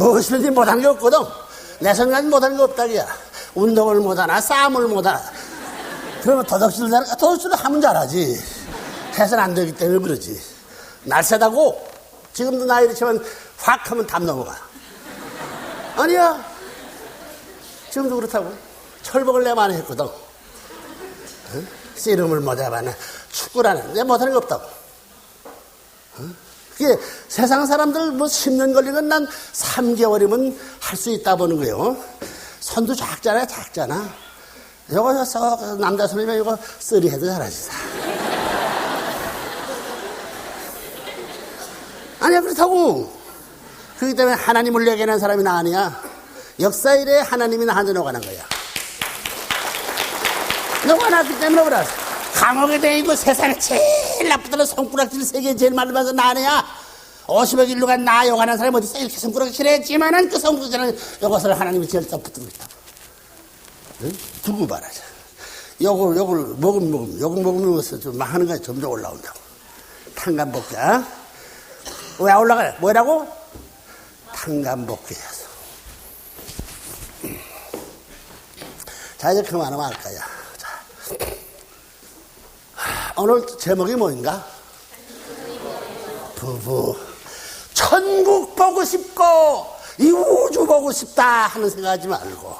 무엇이든지 못한 게 없거든. 내 생각엔 못한 게 없다기야. 운동을 못하나, 싸움을 못하나. 그러면 도덕질을, 잘- 도덕질을 하면 잘하지. 해서는 안 되기 때문에 그러지. 날쌔다고 지금도 나이를 치면 확 하면 담 넘어가. 아니야. 지금도 그렇다고. 철복을 내가 많이 했거든. 응? 씨름을 못 해봐나. 축구라는 내가 못하는 게 없다고. 응? 그게 세상 사람들 뭐 10년 걸리면 난 3개월이면 할 수 있다 보는 거예요. 손도 작잖아요, 작잖아. 요거 서 남자 손이면 이거 쓰리 해도 잘하지. 아니야, 그렇다고. 그렇기 때문에 하나님을 얘기하는 사람이 나 아니야. 역사 이래 하나님이 나한테 녹아난 거야. 녹아났기 때문에 그래. 감옥에 대고 세상에 제일 나쁘다는 손가락질 세계 제일 말르면서 나 아니야. 50억 일로 간나 욕하는 사람이 어디 있어? 이렇게 손가락질 했지만은 그 손가락질은 이것을 하나님이 제일 덮붙들고 있다. 응? 두고 봐라. 요걸, 요걸 먹으면 먹으면, 요걸 먹으면 좀 하는 거야. 점점 올라온다고. 탄간복자. 왜 올라가요? 뭐라고? 탄간복귀해서. 자, 이제 그만하면 할 거야. 자. 오늘 제목이 뭐인가? 부부. 천국 보고 싶고, 이 우주 보고 싶다 하는 생각하지 말고,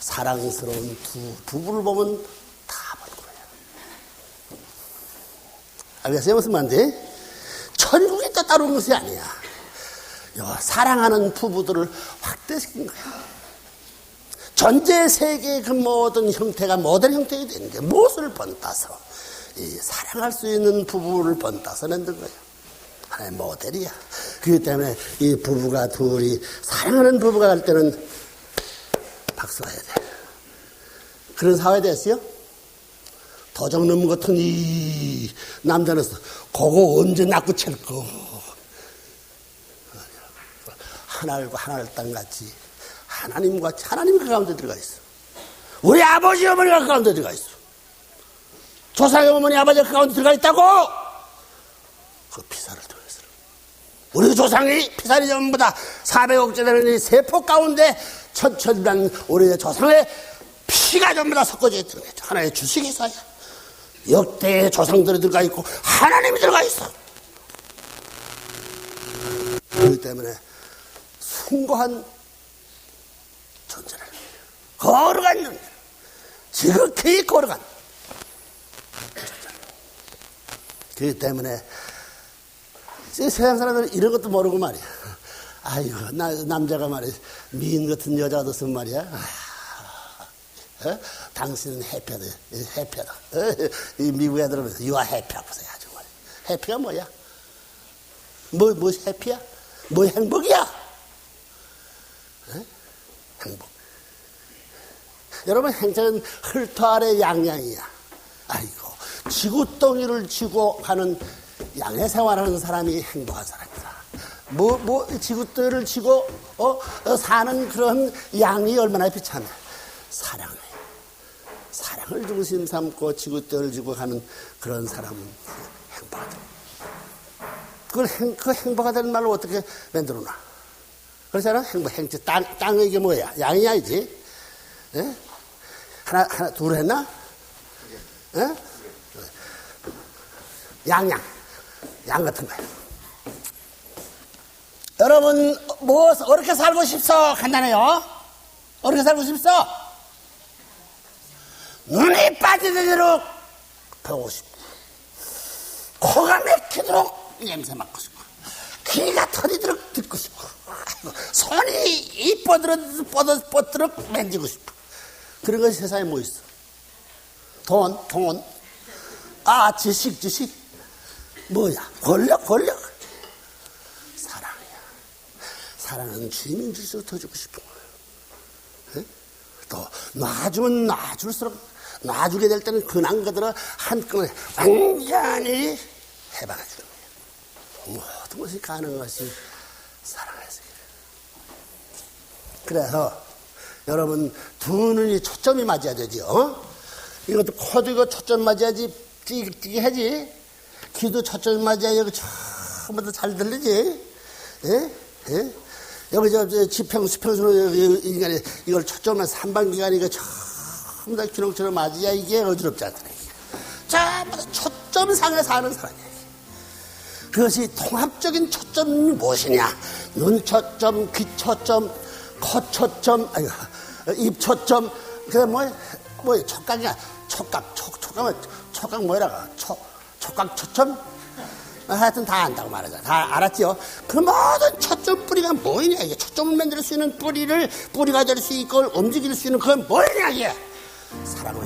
사랑스러운 두 부부를 보면 다 볼 거예요. 알겠어요? 무슨 말인지? 천국이 또 따로 온 것이 아니야. 요 사랑하는 부부들을 확대시킨 거야. 전제 세계의 그 모든 형태가 모든 형태가 되는데 무엇을 번따서 이 사랑할 수 있는 부부를 번따서 만든 거야. 하나의 모델이야. 그렇기 때문에 이 부부가 둘이 사랑하는 부부가 갈 때는 박수가 해야 돼. 그런 사회 됐어요? 도적 놈 같은 이 남자는 그거 언제 낳고 칠 거. 하늘과 하늘 땅 같이 하나님 같이 하나님이 그 가운데 들어가 있어. 우리 아버지 어머니가 그 가운데 들어가 있어. 조상의 어머니 아버지가 그 가운데 들어가 있다고. 그 피사를 통해서. 우리 조상이 피살이 전부 다 400억째 되는 이 세포 가운데 천천만 우리의 조상의 피가 전부 다 섞어져 있던 거죠. 하나의 주식이사야. 역대의 조상들이 들어가 있고 하나님이 들어가 있어. 그렇기 때문에 숭고한 존재를 걸어간 존재. 지극히 걸어간 존재. 그렇기 때문에 세상 사람들은 이런 것도 모르고 말이야. 아이고, 나, 남자가 말이야. 미인 같은 여자가 됐으면 말이야. 아, 어? 당신은 해피하다. 해피하다. 어? 이 미국 애들은 유아 해피하고 서 아주 말이야. 해피가 뭐야? 뭐, 뭐 해피야? 뭐 행복이야? 어? 행복. 여러분, 행복은 흙터 아래 양양이야. 아이고, 지구덩이를 쥐고 가는 양의 생활하는 사람이 행복한 사람이다. 뭐, 뭐, 지구덩이를 쥐고, 어, 어, 사는 그런 양이 얼마나 비참해. 사랑해. 사랑을 중심 삼고 지구덩이를 쥐고 가는 그런 사람은 행복하다. 그걸 행, 그 행복하다는 말로 어떻게 만들어 놔? 그렇잖아? 행복, 행지. 땅, 땅, 이게 뭐야? 양이야, 이지? 예? 하나, 하나, 둘 했나? 예? 양양. 양 같은 거야. 여러분, 뭐, 어떻게 살고 싶소? 간단해요. 어떻게 살고 싶소? 눈이 빠지도록 보고 싶고, 코가 막히도록 냄새 맡고 싶고, 귀가 터지도록 듣고 싶고, 손이 이뻐도록, 뻗어, 뻗도록 만지고 싶고. 그런 것이 세상에 뭐 있어? 돈, 돈. 아, 지식, 지식. 뭐야? 권력, 권력. 사랑이야. 사랑은 주인인 줄수록 더 주고 싶은 거예요. 에? 또 놔주면 놔줄수록 놔주게 될 때는 근한 그들을 한꺼번에 완전히 해방해 주는 거예요. 모든 것이 가능한 것이 사랑에서 그래서 여러분 두 눈이 초점이 맞아야 되죠. 어? 이것도 코도 이거 초점 맞아야지 띄게 하지. 귀도 초점 맞아야 여기 처음부터 잘 들리지. 예? 예? 여기 저, 저 지평, 수평수로 인간이 이걸 초점만 삼반기간이가 전부 다 기록처럼 맞이야 이게 어지럽지 않더라. 전부 다 초점상에 사는 사람이야. 그것이 통합적인 초점이 무엇이냐? 눈 초점, 귀 초점, 코 초점, 아이고, 입 초점, 그래 뭐, 뭐 촉각이야. 촉각, 촉, 촉각은 촉각 뭐라고? 촉, 촉각 초점? 아, 하여튼 다 안다고 말하자. 다 알았지요? 그 모든 초점 뿌리가 뭐냐, 이게. 초점을 만들 수 있는 뿌리를, 뿌리가 될 수 있고 움직일 수 있는 그건 뭐냐, 이게. 사랑의